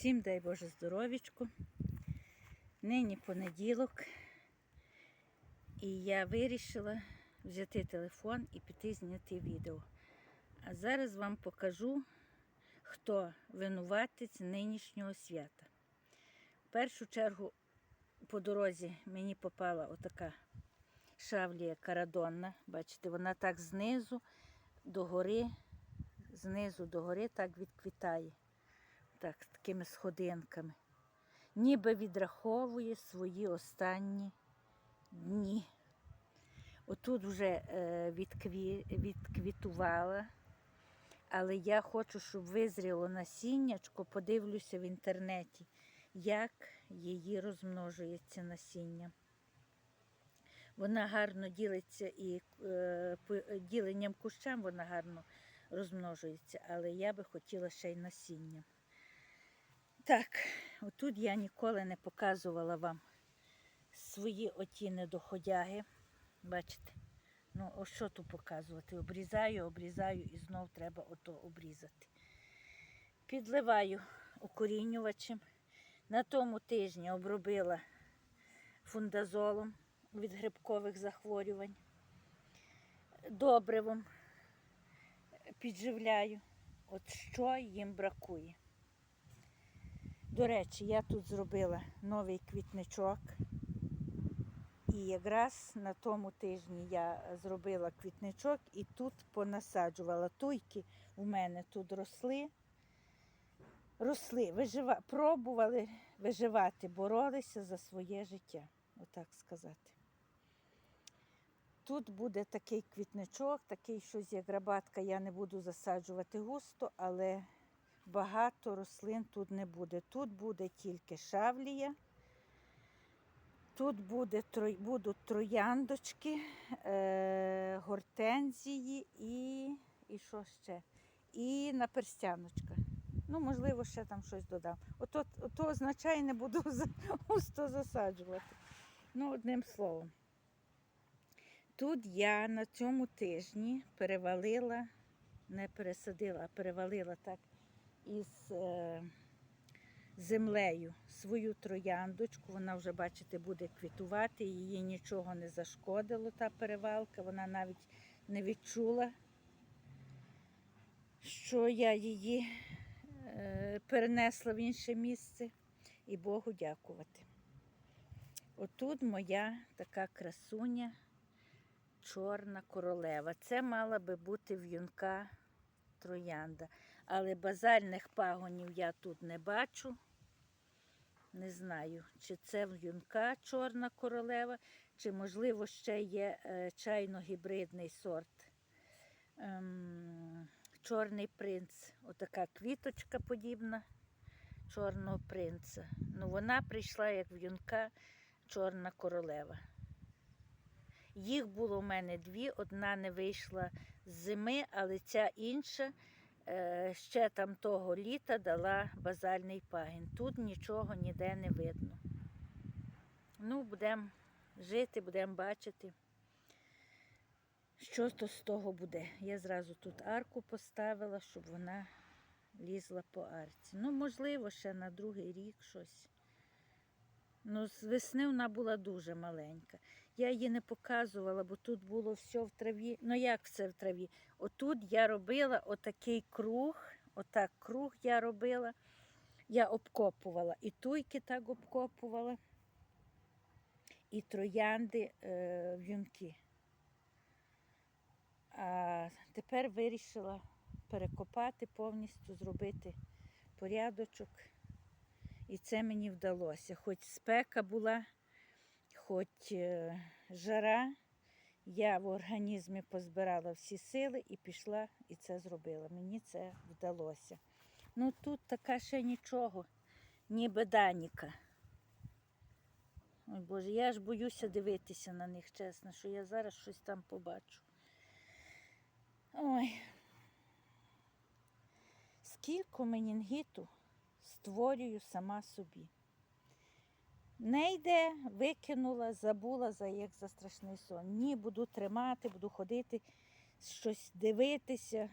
Всім дай Боже здоровічку. Нині понеділок. І я вирішила взяти телефон і піти зняти відео. А зараз вам покажу, хто винуватець нинішнього свята. В першу чергу по дорозі мені попала отака шавлія карадонна. Бачите, вона так знизу до гори, знизу до гори так відквітає. Так, з такими сходинками. Ніби відраховує свої останні дні. Отут вже е, відкві, відквітувала, але я хочу, щоб визріло насіннячко, подивлюся в інтернеті, як її розмножується насіння. Вона гарно ділиться і е, діленням кущам вона гарно розмножується, але я би хотіла ще й насіння. Так, отут я ніколи не показувала вам свої оті недоходяги. Бачите? Ну, ось що тут показувати? Обрізаю, обрізаю і знов треба ото обрізати. Підливаю укорінювачем. На тому тижні обробила фундазолом від грибкових захворювань. Добривом підживляю. От що їм бракує. До речі, я тут зробила новий квітничок. І якраз на тому тижні я зробила квітничок і тут понасаджувала. Туйки у мене тут росли. Росли, вижива... пробували виживати, боролися за своє життя, отак сказати. Тут буде такий квітничок, такий щось як рабатка, я не буду засаджувати густо, але багато рослин тут не буде. Тут буде тільки шавлія. Тут буде, будуть трояндочки, е, гортензії і, і що ще? І наперстяночка. Ну, можливо, ще там щось додам. Ото, ото означає, не буду густо засаджувати. Ну, одним словом. Тут я на цьому тижні перевалила, не пересадила, а перевалила так із е, землею свою трояндочку. Вона вже, бачите, буде квітувати, її нічого не зашкодило, та перевалка. Вона навіть не відчула, що я її е, перенесла в інше місце. І Богу дякувати. Отут моя така красуня, чорна королева. Це мала би бути в'юнка троянда. Але базальних пагонів я тут не бачу. Не знаю, чи це в'юнка чорна королева, чи, можливо, ще є е, чайно-гібридний сорт. Ем, чорний принц. Отака квіточка подібна чорного принца. Ну, вона прийшла як в'юнка чорна королева. Їх було в мене дві, одна не вийшла з зими, але ця інша ще там того літа дала базальний пагін. Тут нічого ніде не видно. Ну, будемо жити, будемо бачити, що то з того буде. Я зразу тут арку поставила, щоб вона лізла по арці. Ну, можливо, ще на другий рік щось. Ну, з весни вона була дуже маленька. Я її не показувала, бо тут було все в траві. Ну як все в траві? Отут я робила отакий круг, отак круг я робила. Я обкопувала. І туйки так обкопувала, і троянди е, в'юнки. А тепер вирішила перекопати повністю, зробити порядочок. І це мені вдалося. Хоч спека була, хоч е, жара, я в організмі позбирала всі сили і пішла і це зробила. Мені це вдалося. Ну тут така ще нічого, ніби даніка. Ой Боже, я ж боюся дивитися на них, чесно, що я зараз щось там побачу. Ой. Скільки менінгіту створюю сама собі. Не йде, викинула, забула за як за страшний сон. Ні, буду тримати, буду ходити, щось дивитися,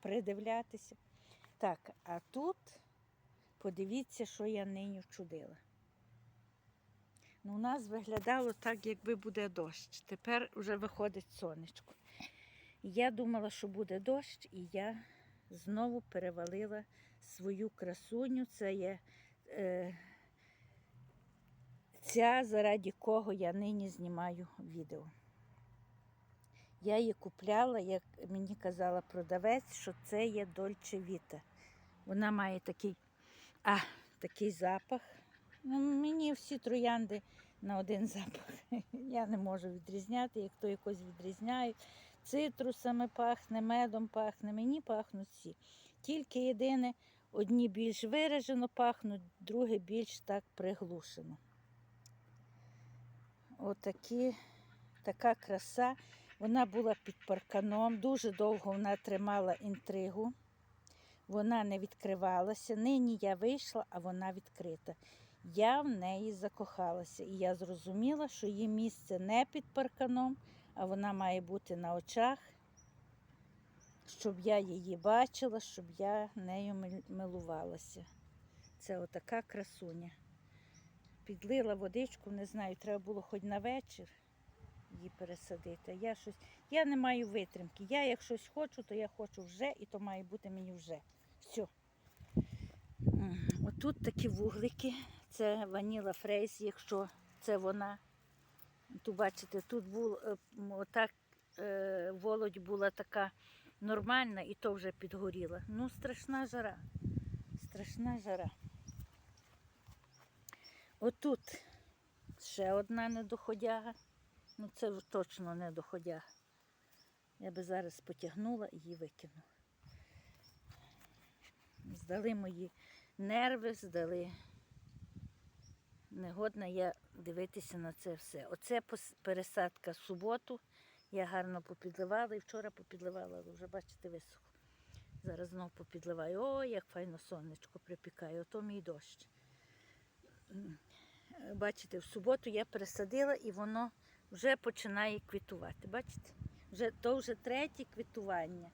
придивлятися. Так, а тут Подивіться, що я нині вчудила. Ну, у нас виглядало так, якби буде дощ. Тепер вже виходить сонечко. Я думала, що буде дощ, і я знову перевалила свою красуню. Це є е, ця, заради кого я нині знімаю відео. Я її купляла, як мені казала продавець, що це є Дольче Віта. Вона має такий, а, такий запах. Ну, мені всі троянди на один запах. Я не можу відрізняти, як то якось відрізняють. Цитрусами пахне, медом пахне, мені пахнуть всі. Тільки єдине, одні більш виражено пахнуть, другі більш так приглушено. Отакі, така краса. Вона була під парканом, дуже довго вона тримала інтригу. Вона не відкривалася. Нині я вийшла, а вона відкрита. Я в неї закохалася, і я зрозуміла, що її місце не під парканом, а вона має бути на очах, щоб я її бачила, щоб я нею милувалася. Це отака красуня. Підлила водичку, не знаю, треба було хоч на вечір її пересадити. Я, щось, я не маю витримки. Я як щось хочу, то я хочу вже, і то має бути мені вже. Все. Отут такі вуглики. Це ваніла фрейс, якщо це вона. Тут бачите, тут був е, отак е, володь була така нормальна і то вже підгоріла. Ну, страшна жара. Страшна жара. Отут ще одна недоходяга. Ну, це точно недоходяга. Я би зараз потягнула і її викину. Здали мої нерви, здали. Негодна я дивитися на це все. Оце пересадка в суботу. Я гарно попідливала і вчора попідливала, але вже бачите, висохло. Зараз знову попідливаю. О, як файно сонечко припікає, ото мій дощ. Бачите, в суботу я пересадила і воно вже починає квітувати. Бачите? Вже, то вже третє квітування.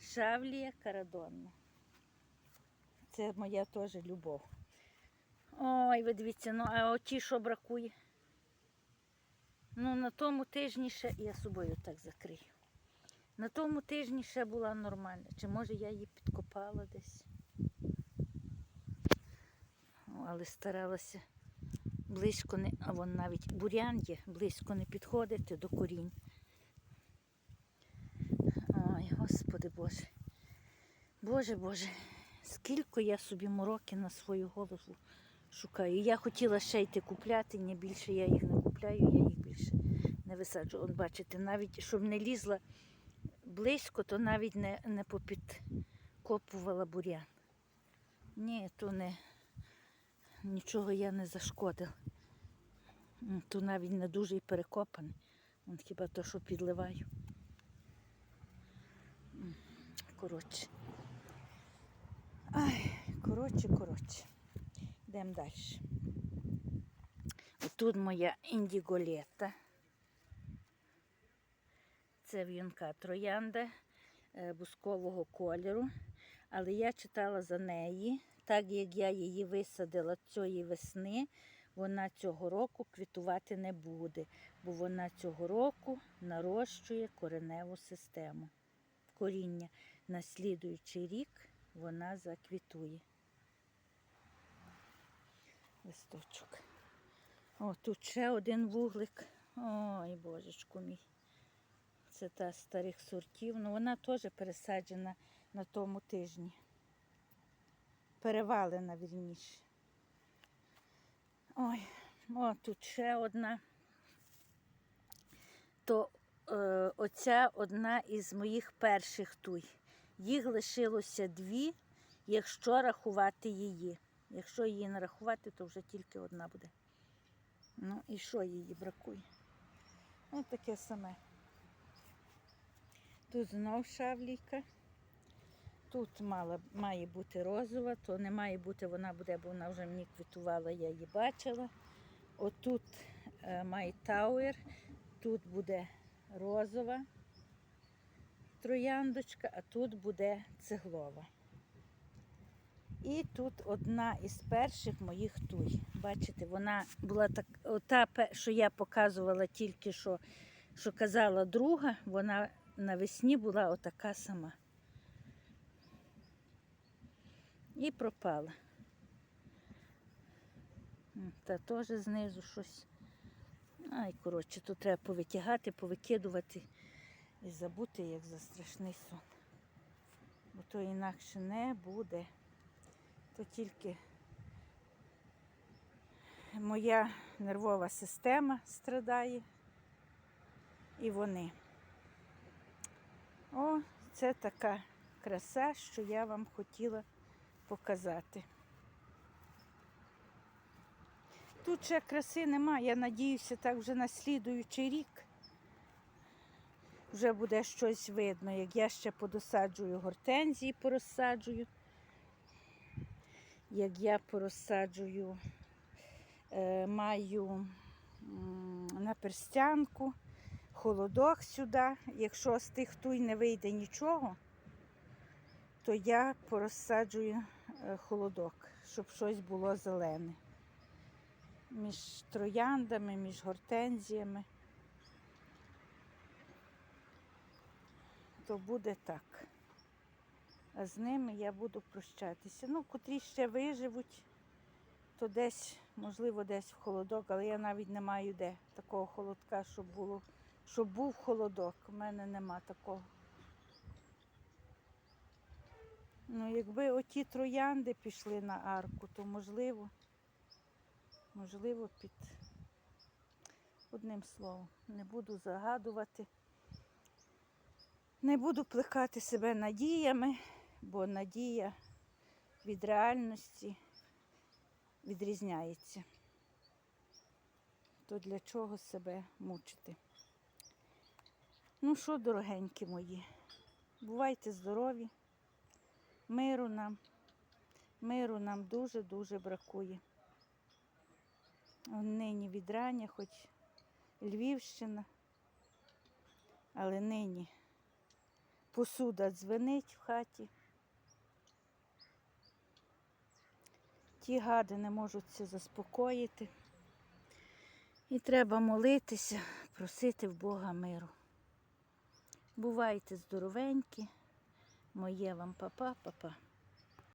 Шавлія карадонна. Це моя теж любов. Ой, ви дивіться, ну а оті що бракує? Ну, на тому тижні ще я собою так закрию. На тому тижні ще була нормальна. Чи може я її підкопала десь? Але старалася близько не, а вон навіть бурян є, близько не підходити до корінь. Ой, Господи Боже. Боже Боже, скільки я собі мороки на свою голову шукаю. Я хотіла ще йти купляти, ні більше я їх не купляю, я їх більше не висаджу. От бачите, навіть щоб не лізла близько, то навіть не, не попідкопувала бурян. Ні, то не нічого я не зашкодила. М, То навіть не дуже і перекопаний. Вон хіба то, що підливаю. Коротше. Ай, коротше, коротше. Йдемо далі. Тут моя індіголета. Це в'юнка троянда е, бускового кольору. Але я читала за неї, так як я її висадила цієї весни, вона цього року квітувати не буде, бо вона цього року нарощує кореневу систему. Коріння на слідуючий рік вона заквітує. Листочок. О, тут ще один вуглик. Ой, божечку мій. Це та старих сортів. Ну, вона теж пересаджена на тому тижні. Перевалена вірніше. Ой, о, тут ще одна. То е, оця одна із моїх перших туй. Їх лишилося дві, якщо рахувати її. Якщо її не рахувати, то вже тільки одна буде. Ну і що її бракує? Ось таке саме. Тут знов шавлійка. Тут мала, має бути розова, то не має бути, вона буде, бо вона вже мені квітувала, я її бачила. Отут е, має тауер, тут буде розова трояндочка, а тут буде цеглова. І тут одна із перших моїх туй. Бачите, вона була так, пе- що я показувала тільки що, що казала друга, вона навесні була отака сама. І пропала. Та теж знизу щось. Ай, коротше, тут треба повитягати, повикидувати і забути, як за страшний сон. Бо то інакше не буде. То тільки моя нервова система страдає. І вони. О, це така краса, що я вам хотіла показати. Тут ще краси нема, я надіюся, так вже на слідуючий рік вже буде щось видно, як я ще подосаджую гортензії, порозсаджую, як я порозсаджую, е, маю на перстянку, холодок сюди. Якщо з тих туй не вийде нічого, то я порозсаджую холодок, щоб щось було зелене. Між трояндами, між гортензіями. То буде так. А з ними я буду прощатися. Ну, котрі ще виживуть, то десь, можливо, десь в холодок, але я навіть не маю де такого холодка, щоб було, щоб був холодок. У мене нема такого. Ну, якби оті троянди пішли на арку, то можливо, можливо, під одним словом, не буду загадувати. Не буду плекати себе надіями, бо надія від реальності відрізняється. То для чого себе мучити? Ну що, дорогенькі мої, бувайте здорові, миру нам, миру нам дуже-дуже бракує. Нині відрання, хоч Львівщина, але нині посуда дзвенить в хаті. Ті гади не можуть це заспокоїти. І треба молитися, просити в Бога миру. Бувайте здоровенькі, моє вам папа, папа.